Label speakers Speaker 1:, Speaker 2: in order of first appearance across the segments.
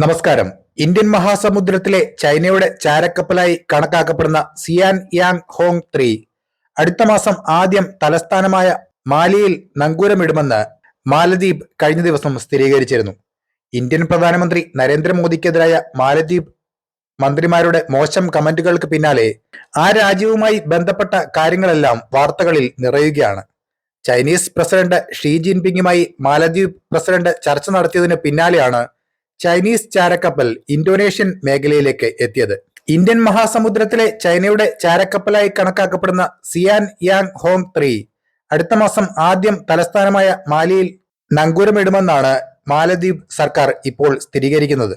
Speaker 1: നമസ്കാരം. ഇന്ത്യൻ മഹാസമുദ്രത്തിലെ ചൈനയുടെ ചാരക്കപ്പലായി കണക്കാക്കപ്പെടുന്ന സിയാൻ യാങ് ഹോങ് ത്രീ അടുത്ത മാസം ആദ്യം തലസ്ഥാനമായ മാലിയിൽ നങ്കൂരമിടുമെന്ന് മാലദ്വീപ് കഴിഞ്ഞ ദിവസം സ്ഥിരീകരിച്ചിരുന്നു. ഇന്ത്യൻ പ്രധാനമന്ത്രി നരേന്ദ്രമോദിക്കെതിരായ മാലദ്വീപ് മന്ത്രിമാരുടെ മോശം കമന്റുകൾക്ക് പിന്നാലെ ആ രാജ്യവുമായി ബന്ധപ്പെട്ട കാര്യങ്ങളെല്ലാം വാർത്തകളിൽ നിറയുകയാണ്. ചൈനീസ് പ്രസിഡന്റ് ഷീ ജിൻപിങ്ങുമായി മാലദ്വീപ് പ്രസിഡന്റ് ചർച്ച നടത്തിയതിന് പിന്നാലെയാണ് ചൈനീസ് ചാരക്കപ്പൽ ഇന്തോനേഷ്യൻ മേഖലയിലേക്ക് എത്തിയത്. ഇന്ത്യൻ മഹാസമുദ്രത്തിലെ ചൈനയുടെ ചാരക്കപ്പലായി കണക്കാക്കപ്പെടുന്ന സിയാൻ യാങ് ഹോങ് ത്രീ അടുത്ത മാസം ആദ്യം തലസ്ഥാനമായ മാലിയിൽ നങ്കൂരമിടുമെന്നാണ് മാലദ്വീപ് സർക്കാർ ഇപ്പോൾ സ്ഥിരീകരിക്കുന്നത്.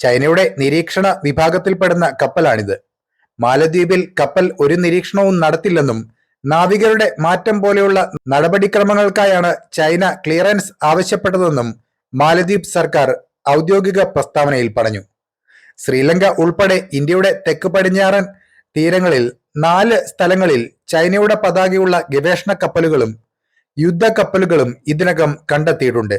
Speaker 1: ചൈനയുടെ നിരീക്ഷണ വിഭാഗത്തിൽപ്പെടുന്ന കപ്പലാണിത്. മാലദ്വീപിൽ കപ്പൽ ഒരു നിരീക്ഷണവും നടത്തില്ലെന്നും നാവികരുടെ മാറ്റം പോലെയുള്ള നടപടിക്രമങ്ങൾക്കായാണ് ചൈന ക്ലിയറൻസ് ആവശ്യപ്പെട്ടതെന്നും മാലദ്വീപ് സർക്കാർ ഔദ്യോഗിക പ്രസ്താവനയിൽ പറഞ്ഞു. ശ്രീലങ്ക ഉൾപ്പെടെ ഇന്ത്യയുടെ തെക്ക് പടിഞ്ഞാറൻ തീരങ്ങളിൽ നാല് സ്ഥലങ്ങളിൽ ചൈനയുടെ പതാകയുള്ള ഗവേഷണ കപ്പലുകളും യുദ്ധ കപ്പലുകളും ഇതിനകം കണ്ടെത്തിയിട്ടുണ്ട്.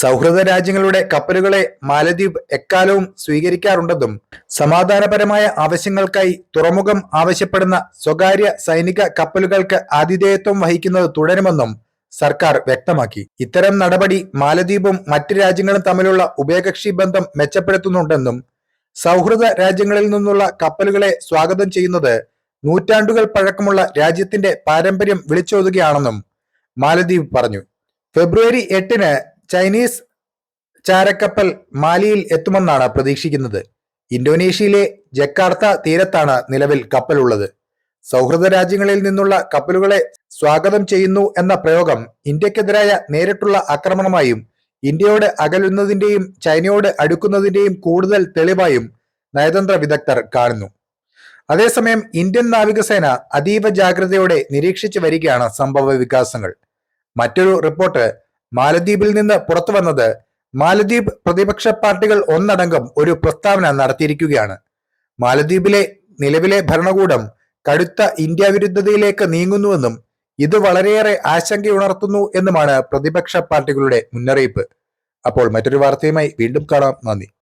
Speaker 1: സൗഹൃദ രാജ്യങ്ങളുടെ കപ്പലുകളെ മാലദ്വീപ് എക്കാലവും സ്വീകരിക്കാറുണ്ടെന്നും സമാധാനപരമായ ആവശ്യങ്ങൾക്കായി തുറമുഖം ആവശ്യപ്പെടുന്ന സ്വകാര്യ സൈനിക കപ്പലുകൾക്ക് ആതിഥേയത്വം വഹിക്കുന്നത് തുടരുമെന്നും സർക്കാർ വ്യക്തമാക്കി. ഇത്തരം നടപടി മാലദ്വീപും മറ്റ് രാജ്യങ്ങളും തമ്മിലുള്ള ഉഭയകക്ഷി ബന്ധം മെച്ചപ്പെടുത്തുന്നുണ്ടെന്നും സൗഹൃദ രാജ്യങ്ങളിൽ നിന്നുള്ള കപ്പലുകളെ സ്വാഗതം ചെയ്യുന്നത് നൂറ്റാണ്ടുകൾ പഴക്കമുള്ള രാജ്യത്തിന്റെ പാരമ്പര്യം വിളിച്ചോതുകയാണെന്നും മാലദ്വീപ് പറഞ്ഞു. ഫെബ്രുവരി എട്ടിന് ചൈനീസ് ചാരക്കപ്പൽ മാലിയിൽ എത്തുമെന്നാണ് പ്രതീക്ഷിക്കുന്നത്. ഇന്തോനേഷ്യയിലെ ജക്കാർത്ത തീരത്താണ് നിലവിൽ കപ്പലുള്ളത്. സൗഹൃദ രാജ്യങ്ങളിൽ നിന്നുള്ള കപ്പലുകളെ സ്വാഗതം ചെയ്യുന്നു എന്ന പ്രയോഗം ഇന്ത്യക്കെതിരായ നേരിട്ടുള്ള ആക്രമണമായും ഇന്ത്യയോട് അകലുന്നതിന്റെയും ചൈനയോട് അടുക്കുന്നതിന്റെയും കൂടുതൽ തെളിവായും നയതന്ത്ര വിദഗ്ധർ കാണുന്നു. അതേസമയം ഇന്ത്യൻ നാവികസേന അതീവ ജാഗ്രതയോടെ നിരീക്ഷിച്ചു വരികയാണ് സംഭവ വികാസങ്ങൾ. മറ്റൊരു റിപ്പോർട്ട് മാലദ്വീപിൽ നിന്ന് പുറത്തു വന്നത് മാലദ്വീപ് പ്രതിപക്ഷ പാർട്ടികൾ ഒന്നടങ്കം ഒരു പ്രസ്താവന നടത്തിയിരിക്കുകയാണ്. മാലദ്വീപിലെ നിലവിലെ ഭരണകൂടം കടുത്ത ഇന്ത്യ വിരുദ്ധതയിലേക്ക് നീങ്ങുന്നുവെന്നും ഇത് വളരെയേറെ ആശങ്കയുണർത്തുന്നു എന്നുമാണ് പ്രതിപക്ഷ പാർട്ടികളുടെ മുന്നറിയിപ്പ്. അപ്പോൾ മറ്റൊരു വാർത്തയുമായി വീണ്ടും കാണാം. നന്ദി.